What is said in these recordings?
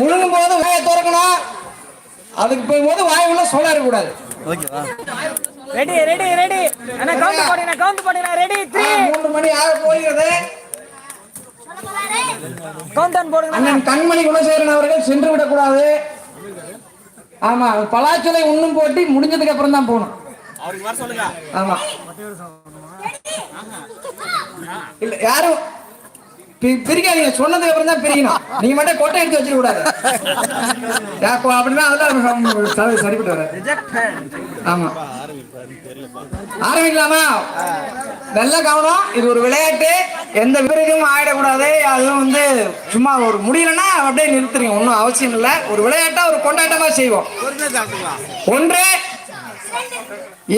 முழுங்கும் போது வாயை திறக்கணும். அதுக்கு போகும்போது வாய் உள்ள இருக்கக்கூடாது. ஓகேவா? ரெடி ரெடி ரெடி அண்ணா கவுண்ட் போடுங்க கவுண்ட் போடுங்க. ரெடி த்ரீ மூணு மணி ஆக போகிறது. கவுண்ட் போடுங்க அண்ணன் கண்மணி குணசேகரன் அவர்கள் சென்று விடக்கூடாது. ஆமா பலாச்சொலை உண்ணும் போட்டி முடிஞ்சதுக்கு அப்புறம் தான் போகணும். ஆமா. இல்ல யாரும் பிரிக்காதீங்க. சொன்னதுக்கு அப்புறம் தான் பிரிக்கணும். நீங்க மட்டும் கொட்டை எடுத்து வச்சிட கூடாது அப்படின்னா அதெல்லாம் சரிப்பட்டு வர ஆமா. ஆரம்பிக்கலாமா? நல்ல கவனம். இது ஒரு விளையாட்டு. எந்த விபரீதமும் ஆயிடக்கூடாது. அதுவும் வந்து சும்மா ஒரு முடியலன்னா அப்படியே நிறுத்துறீங்க ஒன்றும் அவசியம் இல்லை. ஒரு விளையாட்டா ஒரு கொண்டாட்டமா செய்வோம். ஒன்று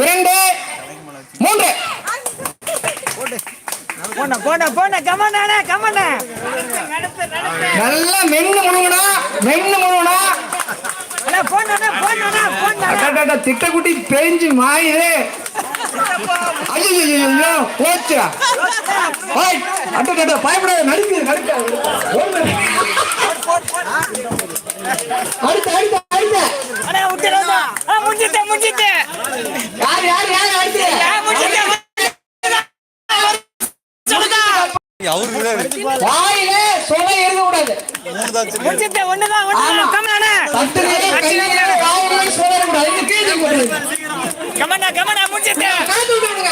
இரண்டு மூன்று. போன போன போன கமன் அண்ணா கமன் நல்லா மென்னு முழுங்கணும் மென்னு அடடட, திட்டக்குட்டி பெஞ்சு மாயுது ஐயோ அடடட, பயப்படாத நடுக்குது நடுக்காது ஓடு. அடுத்து அடுத்து அடுத்து அண்ணா விட்டுறதா ஆ முடிஞ்சிட்டே முடிஞ்சிட்டே யார் யார் யார் அடுத்து ஆ முடிஞ்சிட்டே சொல்லுதா அவருக்கு வாயில இருக்க கூடாது ஒண்ணுதான் ஒண்ணுதான். தட்டுலே இருக்க கூடாது இது கமன் கமன் விடுங்க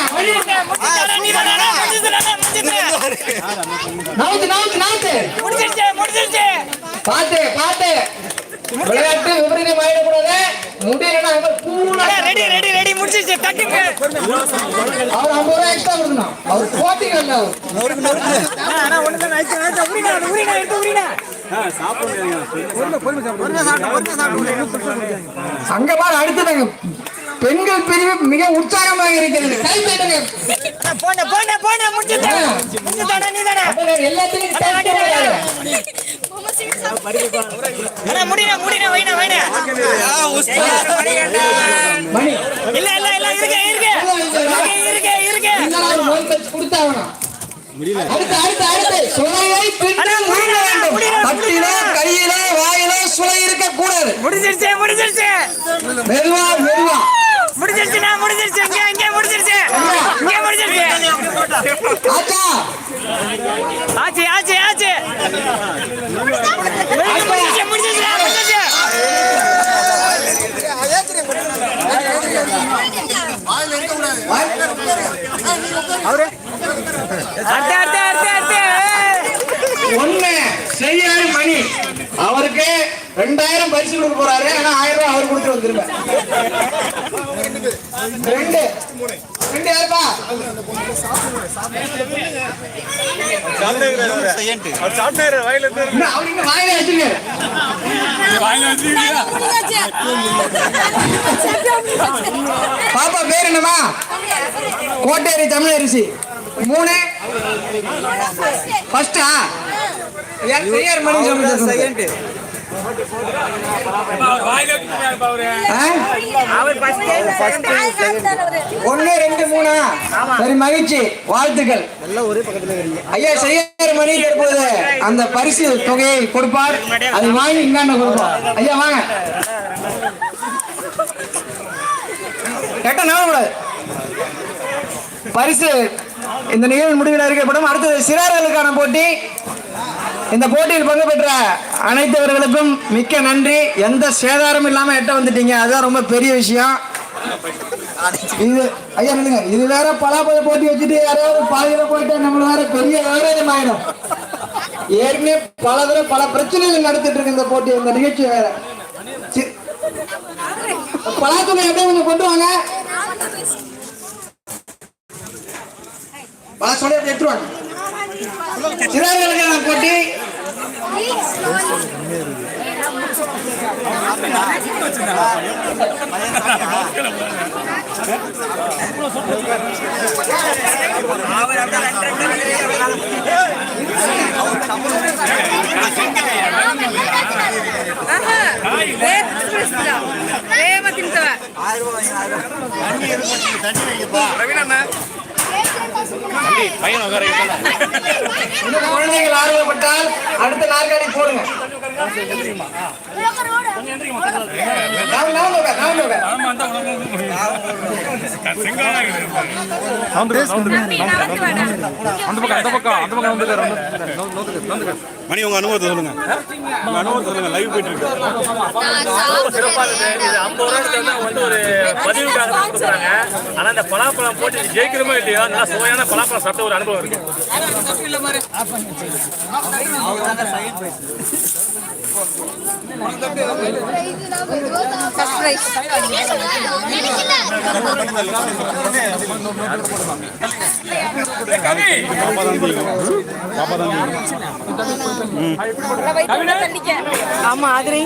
பாத்து பாத்து விளையாட்டு. முடியலன்னா ரெடி ரெடி ரெடி முடிஞ்சிருச்சு தட்டுங்க. அவர் ஐம்பது ரூபாய் எக்ஸ்ட்ரா கொடுக்கணும். அவர் அவர். நைட்டு நைட்டு உரினா உரினா எடுத்து உரினா அங்க பாரு அடுத்ததுங்க. பெண்கள் பிரிவு மிக உற்சாகமாக இருக்கிறது. கை தட்டுங்க போன போன போன முடிஞ்சிட்டாடா நீ தானே அப்ப இல்ல இல்ல இல்ல இருக்கு இருக்கு இருக்கு இருக்கு கொடுத்தாகணும். அடுத்து அடுத்து அடுத்து. சுளையை பின்னால் முழுங்க வேண்டும். தட்டிலே கையிலே வாயிலே சுளை இருக்க கூடாது முடிஞ்சிருச்சு முடிஞ்சிருச்சு. மெதுவா மெதுவா. முடிஞ்சிருச்சு. இங்க முடிஞ்சிருச்சு இங்க முடிஞ்சிருச்சு ஆச்சா ஆச்சு ஆச்சு ஆச்சு முடிஞ்சிருச்சு முடிஞ்சிருச்சு முடிஞ்சிருச்சு அடுத்து அடுத்து அடுத்து அடுத்து ஒண்ணு செய்யாரு மணி அவருக்கு ரெண்டாயிரம் பரிசு கொடுக்க போறாரு. ஆனா ஆயிரம் ரூபாய் அவர் கொடுத்து வந்துருங்க. ரெண்டு. ரெண்டு யாருப்பா? செய்யன்ட்டு இன்னும் அவர் இங்க வாயில வச்சிருக்காரு. என்னமா கோட்டேரி தமிழரசி மூணு. ஃபர்ஸ்டா செய்யார் மணி சொல்லுங்க. ஒன்னு ரெண்டு மூணா? சரி மகிழ்ச்சி. வாழ்த்துக்கள். ஐயா செய்யார் மணி தற்போது அந்த பரிசு தொகையை கொடுப்பார். அதை வாங்கி இங்காண்ட கொடுப்போம் ஐயா வாங்க. கேட்ட கூடாது பரிசு இந்த நிகழ்வு முடிவில் அறிக்கப்படும் அடுத்தது சிறார்களுக்கான போட்டி. இந்த போட்டியில் பங்கு பெற்ற அனைத்தவர்களுக்கும் மிக்க நன்றி. எந்த சேதாரமும் இல்லாமல் எட்ட வந்துட்டீங்க. அதுதான் ரொம்ப பெரிய விஷயம். இது ஐயா நில்லுங்க. இது வேற பலாப்பழ போட்டி வச்சுட்டு யாராவது பாதியில போயிட்டா நம்மள வேற பெரிய விவரம் ஆயிடும். ஏற்கனவே பல தடவை பல பிரச்சனைகள் நடத்திட்டு இருக்கு இந்த போட்டி இந்த நிகழ்ச்சி வேற. சி- பலாத்துணை எப்படியே கொஞ்சம் கொண்டு வாங்க. பலாச்சோட ஆயிரம் ரூபாய் தண்ணி வைக்கப்பா ரவினா குழந்தைகள் ஆர்வப்பட்டால் அடுத்த நாற்காலி போடுங்க. நான் நான் உட்கார், நான் உட்கார். மணி உங்க அனுபவத்தை சொல்லுங்க. உங்க அனுபவத்தை சொல்லுங்க. லைவ் போயிட்டு இருக்கு. ஐம்பது ரூபாய்க்கு வந்து ஒரு தான் கொடுக்குறாங்க. ஆனா இந்த பலாப்பழம் போட்டு ஜெயிக்கிறோமோ இல்லையோ நல்லா சுவையான பலாப்பழம் சாப்பிட்ட ஒரு அனுபவம் இருக்கு? ஆமா இருக்கணும்,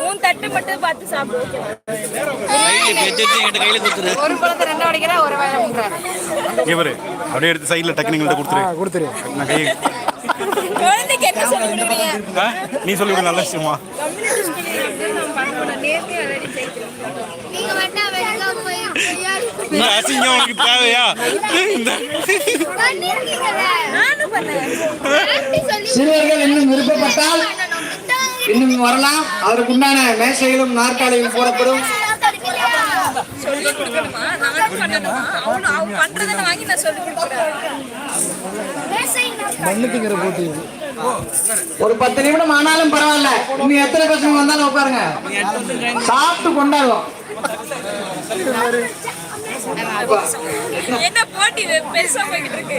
ஒரு மட்டும் பார்த்து ஒரு ரெண்டு உடைக்கிற ஒரு இவரு அப்படியே எடுத்து சைடுல டக்குனு எங்கள்கிட்ட கொடுத்துரு. கொடுத்துரு. நான்? நீ சொல்லி நல்ல விஷயமா. அசிங்கம் உனக்கு தேவையா? சிறுவர்கள் இன்னும் விருப்பப்பட்டால் இன்னும் வரலாம். அதற்கு உண்டான மேசைகளும் நாற்காலிகளும் போடப்படும் சொல்லி சொல்லி கொடுக்குறேன் ஒரு பத்து நிமிடம் ஆனாலும் பரவாயில்ல இன்னும் எத்தனை பசங்க வந்தாலும் உட்காருங்க சாப்பிட்டு கொண்டாடுவோம் என்ன போட்டி பெருசா போய்கிட்டு இருக்கு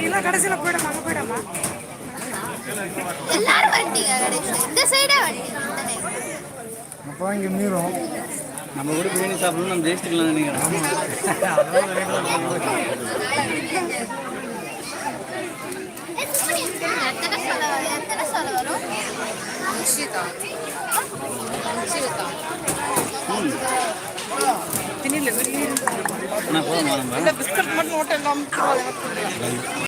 நம்ம கடைசியில போயிடமா அங்க போயிடமா. எல்லாரும் இந்த சைடே வண்டி நம்ம கூட பிரியாணி சாப்பிடணும் நம்ம ஜெயிச்சுக்கலாம் நினைக்கிறேன். எத்தனை சொல்ல வரும் எத்தனை சொல்ல வரும் நான் போதுமா நம்ம பிஸ்கட் மட்டும் ஓட்ட இல்லாம